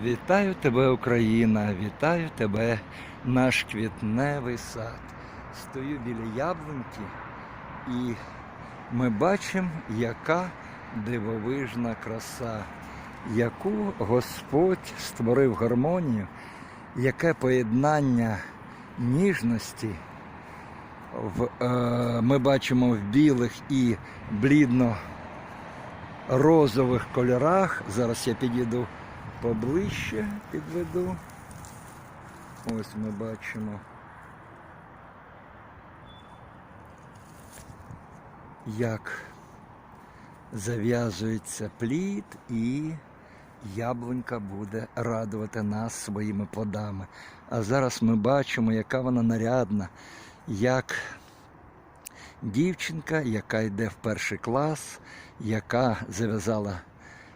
Вітаю тебе, Україна, вітаю тебе, наш квітневий сад. Стою біля яблуньки і ми бачимо, яка дивовижна краса, яку Господь створив гармонію, яке поєднання ніжності. В, е, ми бачимо в білих і блідно розових кольорах. Зараз я підійду поближче, підведу. Ось ми бачимо. Як зав'язується плід і яблунька буде радувати нас своїми плодами. А зараз ми бачимо, яка вона нарядна, як дівчинка, яка йде в перший клас, яка зав'язала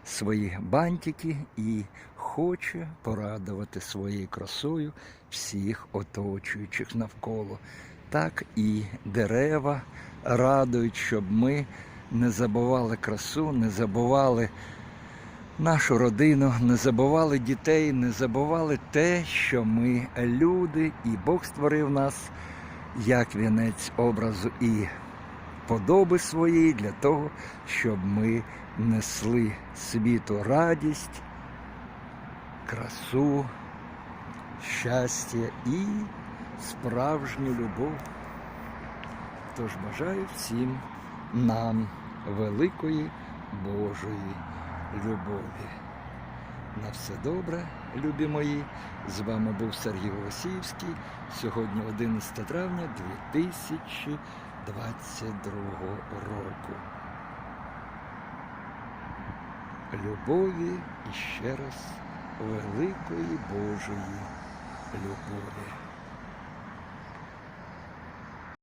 свої бантики і хоче порадувати своєю красою всіх оточуючих навколо. Так і дерева радують, щоб ми не забували красу, не забували нашу родину, не забували дітей, не забували те, що ми люди, і Бог створив нас як вінець образу і подоби своєї для того, щоб ми несли світу радість, красу, щастя і справжню любов. Тож бажаю всім нам великої Божої любові. На все добре, любі мої. З вами був Сергій Голосіївський. Сьогодні 11 травня 2022 року. Любові і ще раз великої Божої любові.